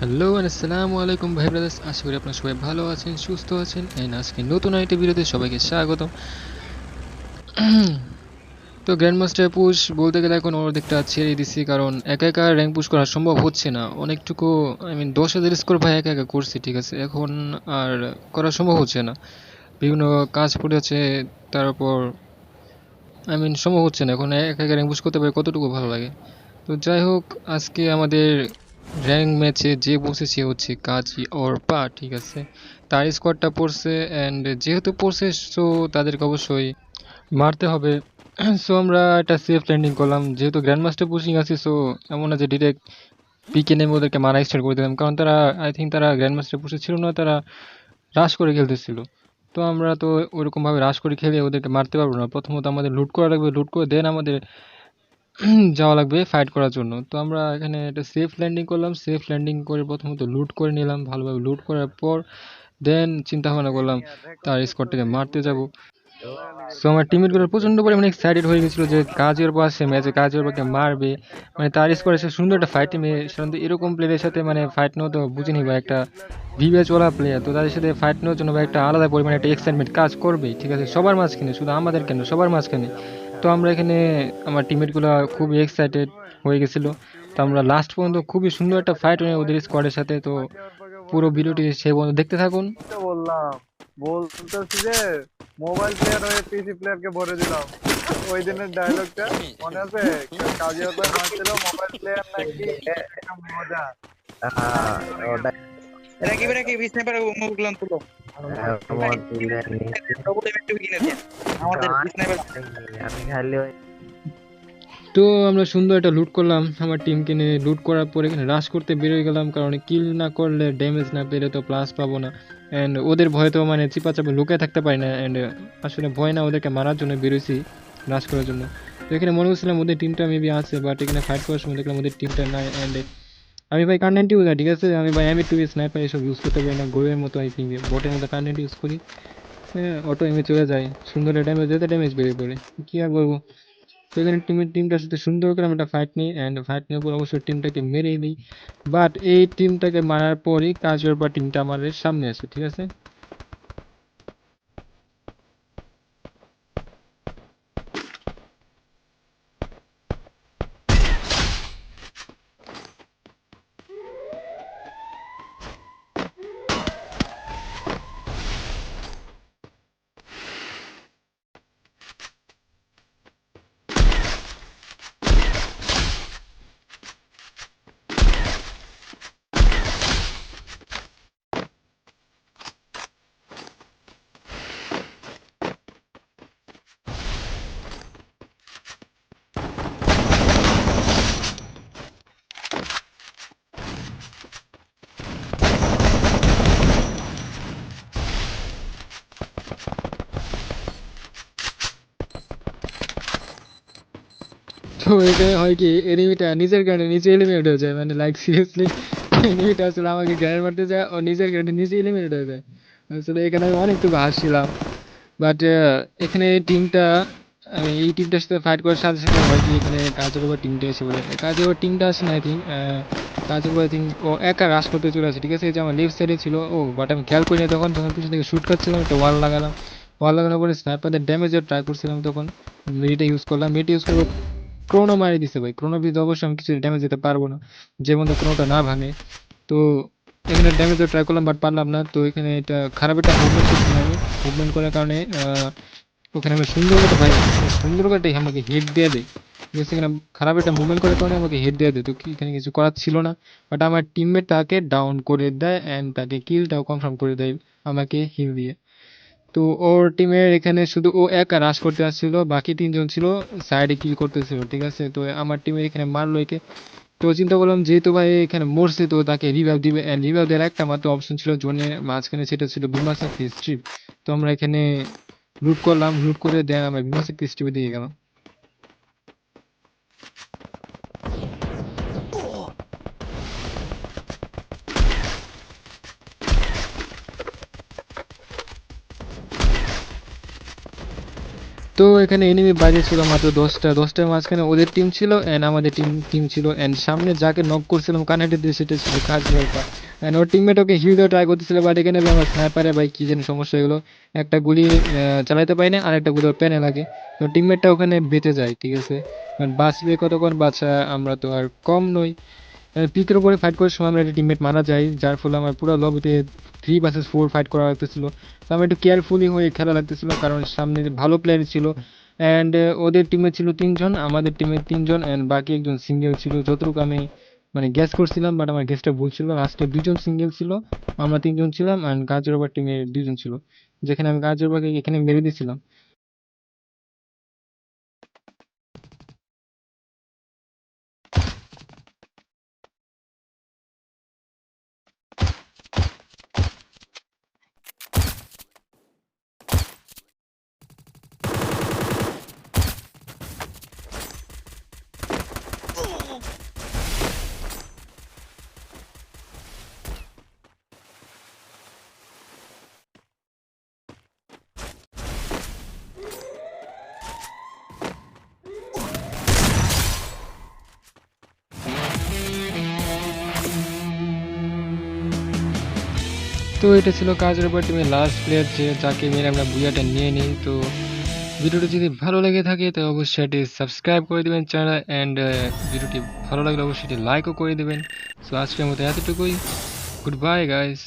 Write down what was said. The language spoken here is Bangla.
হ্যালো আসসালামু আলাইকুম ভাই ব্রাদার্স আশা করি আপনারা সবাই ভালো আছেন সুস্থ আছেন এন্ড আজকে নতুন আইটি ভিডিওতে সবাইকে স্বাগত তো গ্র্যান্ড মাস্টার পুশ বলতে গেলে এখন ওর দিকটা ছেড়ে দিছি, কারণ একা একা র্যাঙ্ক পুশ করা সম্ভব হচ্ছে না। অনেকটুকু আই মিন দশ হাজার স্কোর ভাই একা একা করছি, ঠিক আছে? এখন আর করা সম্ভব হচ্ছে না। বিভিন্ন কাজ পড়েছে তারপর আই মিন সম্ভব হচ্ছে না। এখন একা একা র্যাঙ্ক পুশ করতে পারে কতটুকু ভালো লাগে? তো যাই হোক, আজকে আমাদের র্যাঙ্ক ম্যাচে যে বসেছে হচ্ছে কাজী ওর পা, ঠিক আছে? তার স্কোয়াডটা পড়ছে অ্যান্ড যেহেতু পড়ছে সো তাদেরকে অবশ্যই মারতে হবে। সো আমরা একটা সেফ ল্যান্ডিং করলাম। যেহেতু গ্র্যান্ড মাস্টার পুশিং আছে সো এমন যে ডিরেক্ট পিকে নেমে ওদেরকে মারা স্টার্ট করে দিলাম। কারণ তারা আই থিঙ্ক তারা গ্র্যান্ড মাস্টার পুষে ছিল না, তারা রাশ করে খেলতেছিল। তো আমরা তো ওরকমভাবে রাশ করে খেলে ওদেরকে মারতে পারব না। প্রথমত আমাদের লুট করা লাগবে। লুট করে দেন আমাদের যাওয়া লাগবে ফাইট করার জন্য। তো আমরা এখানে একটা সেফ ল্যান্ডিং করলাম। সেফ ল্যান্ডিং করে প্রথমত লুট করে নিলাম। ভালোভাবে লুট করার পর দেন চিন্তা ভাবনা করলাম, তার স্কোয়াডটাকে মারতে যাব। সো আমার টিমেটগুলো প্রচণ্ড পরিমাণে এক্সাইটেড হয়ে গেছিল যে কাজের পর সে ম্যাচে কাজের পরকে মারবে। মানে তার স্কোয়াডে সে সুন্দর একটা ফাইট টিমে সাধারণত এরকম প্লেয়ারের সাথে মানে ফাইট নেওয়া তো বুঝিনি বা একটা বিবেচওয়ালা প্লেয়ার তো তাদের সাথে ফাইট নেওয়ার জন্য বা একটা আলাদা পরিমাণে একটা এক্সাইটমেন্ট কাজ করবে ঠিক আছে? সবার মাঝখানে, শুধু আমাদের কেন? সবার মাঝখানে। তো আমরা এখানে আমার টিমমেটগুলো খুবই এক্সাইটেড হয়ে গেছিল। তো আমরা লাস্ট পর্যন্ত খুবই সুন্দর একটা ফাইট হয় ওদের স্কোয়াডের সাথে। তো পুরো ভিডিওটি সে পর্যন্ত দেখতে থাকুন। তো বললাম। বলতেছি যে মোবাইল প্লেয়ার হয়ে পিসি প্লেয়ার কে ভরে দিলাম। ওই দিনের ডায়লগটা মনে আছে? কাজে হতো মারছিল মোবাইল প্লেয়ার নাকি? একটা মজা তুলো তো আমরা সুন্দর একটা লুট করলাম, আমার টিমকে নিয়ে লুট করার পরে এখানে রাশ করতে বেরোয় গেলাম, কারণ কিল না করলে ড্যামেজ না পেলে তো প্লাস পাবো না। অ্যান্ড ওদের ভয়ে তো মানে চিপা চাপে লুকিয়ে থাকতে পারি না অ্যান্ড আসলে ভয় না ওদেরকে মারার জন্য বেরোইছি রাশ করার জন্য। তো এখানে মনে করছিলাম ওদের টিমটা মেবি আছে বাট এখানে ফাইট করার সময় দেখলাম ওদের টিমটা নাই অ্যান্ড আমি ভাই কন্টেন্ট ইউজার ঠিক আছে? আমি ভাই, আমি টুবি স্নাইপার এসব ইউজ করতে পারি না গোয়ের মতো আই থিঙ্ক বটের মতো কন্টেন্ট ইউজ করি। হ্যাঁ অটো এমে চলে যায়। সুন্দর ড্যামেজ যেতে ড্যামেজ বেরিয়ে পড়ে। কী আর বলব? তো এখানে টিমের টিমটার সাথে সুন্দর করে আমি একটা ফাইট নিই অ্যান্ড ফাইট নেওয়ার পর অবশ্যই টিমটাকে মেরেই দিই। বাট এই টিমটাকে মারার পরই কাজের বা টিমটা আমাদের সামনে আসে, ঠিক আছে? তো এখানে হয় কি এনিমিটা নিজের গ্রাউন্ডে নিচে এলিমিনেট হয়ে যায়। মানে লাইক সিরিয়াসলি এনিমিটা আসলে আমাকে গ্রাউন্ড মারতে যায় ও নিজের গ্রাউন্ডে নিচে এলিমিনেট হয়ে যায়। আসলে এখানে আমি অনেকটুকু হাসছিলাম। বাট এখানে টিমটা আমি এই টিমটার সাথে ফাইট করার সাথে সাথে হয় কি, এখানে কাজের উপর টিমটা এসে বলে কাজের উপর টিমটা আসে না আই থিঙ্ক কাজের উপর আই থিঙ্ক ও একা রাশ করতে চলে আসে, ঠিক আছে? এই যে আমার লেফট সাইডে ছিল, ও বাট আমি খেয়াল করিনি, তখন তখন পিছন থেকে শ্যুট করছিলাম, একটা ওয়াল লাগালাম। ওয়াল লাগানোর পরে স্নাইপারদের ড্যামেজের ট্রাই করছিলাম তখন। মিডিটা ইউজ করলাম মিড ইউজ করে ক্রোনো মারি দিছে ভাই। ক্রোনো বিদ অবশ্যই আমি কিছু ড্যামেজ দিতে পারব না। যে মধ্যে ক্রোনোটা না ভাঙে, তো এখানে ড্যামেজও ট্রাই করলাম বাট পারলাম না। তো এখানে এটা খারাপ একটা মুভমেন্ট করছি আমি। মুভমেন্ট করার কারণে ওখানে আমি সুন্দর করে ভাই সুন্দর করে আমাকে হেড দিয়ে দেয়। এখানে খারাপ একটা মুভমেন্ট করার কারণে আমাকে হেড দিয়ে দেয়। তো এখানে কিছু করার ছিল না। বাট আমার টিমমেট তাকে ডাউন করে দেয় অ্যান্ড তাকে কিলটাও কনফার্ম করে দেয় আমাকে হিল দিয়ে। তো ওর টিমের এখানে শুধু ও একা রাশ করতে আসছিল, বাকি তিনজন ছিল সাইডে কিল করতেছিল, ঠিক আছে? তো আমার টিমের এখানে মারলো একে। তো চিন্তা করলাম, যেহেতু ভাই এখানে মরছে, তো তাকে রিভাইভ দিবে। অ্যান্ড রিভাইভ দেওয়ার একটা মাত্র অপশন ছিল জোনে, মাঝখানে সেটা ছিল বিমাসা স্ট্রিপ তো আমরা এখানে লুট করলাম লুট করে দেন, আমরা বিমাসা স্ট্রিপে দিয়ে গেলাম। তো এখানে এনিমি বাইরে ছিল মাত্র দশটা, দশটার মাঝখানে ওদের টিম ছিল অ্যান্ড আমাদের টিম টিম ছিল অ্যান্ড সামনে যাকে নক করছিলাম কানেক্টে দিয়ে সেটা ছিল কাজ ভাইপা অ্যান্ড ওর টিমমেট ওকে হিল ট্রাই করতেছিল বাট এখানে আমার স্ন্যাপারে ভাই কী যেন সমস্যা গেলো। একটা গুলি চালাতে পারি না আর একটা গুলি ওর প্যানে লাগে। তো টিমমেটটা ওখানে বেঁচে যায়, ঠিক আছে? কারণ বাঁচবে কতক্ষণ? বাঁচা আমরা তো আর কম নই। পিকের উপরে ফাইট করার সময় আমরা একটা টিমমেট মারা যাই, যার ফলে আমার পুরো লবিতে থ্রি ভার্সেস ফোর ফাইট করা লাগতেছিল। তো আমার একটু কেয়ারফুলি হয়ে খেলা লাগতেছিল, কারণ সামনে ভালো প্লেয়ার ছিল। অ্যান্ড ওদের টিমে ছিল তিনজন, আমাদের টিমে তিনজন অ্যান্ড বাকি একজন সিঙ্গেল ছিল। যতটুকু আমি মানে গ্যাস করছিলাম বাট আমার গ্যাসটা ভুল ছিল। লাস্টে দুজন সিঙ্গেল ছিল, আমরা তিনজন ছিলাম অ্যান্ড গাজরবার টিমে দুজন ছিল। যেখানে আমি গাজরবাকে এখানে মেরে দিয়েছিলাম। তো এটা ছিল কাজের উপর টিমের লাস্ট প্লেয়ার যে, যাকে মেরে আমরা বুয়াটা নিয়ে নিই। তো ভিডিওটি যদি ভালো লেগে থাকে তো অবশ্যই এটি সাবস্ক্রাইব করে দেবেন চ্যানেল অ্যান্ড ভিডিওটি ভালো লাগলে অবশ্যই এটি লাইকও করে দেবেন। সো আজকের মতো এতটুকুই। Good bye guys